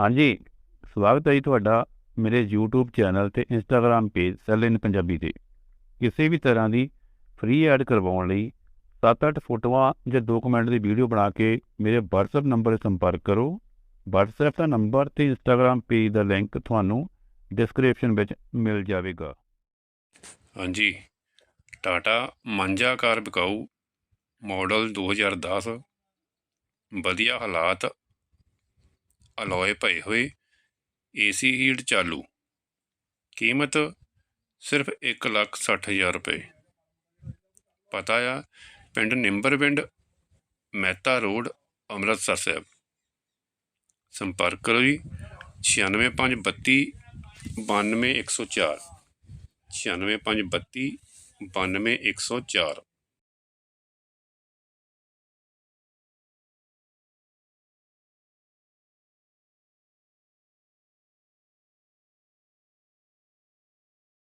ਹਾਂਜੀ, ਸਵਾਗਤ ਹੈ ਜੀ ਤੁਹਾਡਾ ਮੇਰੇ YouTube ਚੈਨਲ ਤੇ Instagram page sale in Punjabi ਤੇ। ਕਿਸੇ ਵੀ ਤਰ੍ਹਾਂ ਦੀ ਫ੍ਰੀ ਐਡ ਕਰਵਾਉਣ ਲਈ 7-8 ਫੋਟੋਆਂ ਜਾਂ 2 ਦੀ ਵੀਡੀਓ ਬਣਾ ਕੇ ਮੇਰੇ WhatsApp ਨੰਬਰ 'ਤੇ ਸੰਪਰਕ ਕਰੋ। WhatsApp ਦਾ ਨੰਬਰ ਤੇ Instagram ਪੇਜ ਦਾ ਲਿੰਕ ਤੁਹਾਨੂੰ ਡਿਸਕ੍ਰਿਪਸ਼ਨ ਵਿੱਚ ਮਿਲ ਜਾਵੇਗਾ। ਹਾਂਜੀ, ਟਾਟਾ ਮਾਂਜਾ ਕਾਰ ਵਿਕਾਊ ਮਾਡਲ 2010 ਵਧੀਆ ਹਾਲਾਤ ਅਲੋਏ ਭਏ ਹੋਏ ਏਸੀ ਹੀਟ ਚਾਲੂ। ਕੀਮਤ ਸਿਰਫ 160000 ਰੁਪਏ। ਪਤਾ ਆ, ਪਿੰਡ ਨਿੰਬਰਵਿੰਡ ਮਹਿਤਾ ਰੋਡ, ਅੰਮ੍ਰਿਤਸਰ ਸਾਹਿਬ। ਸੰਪਰਕ ਕਰੋ ਜੀ 96532 92104 96532 92104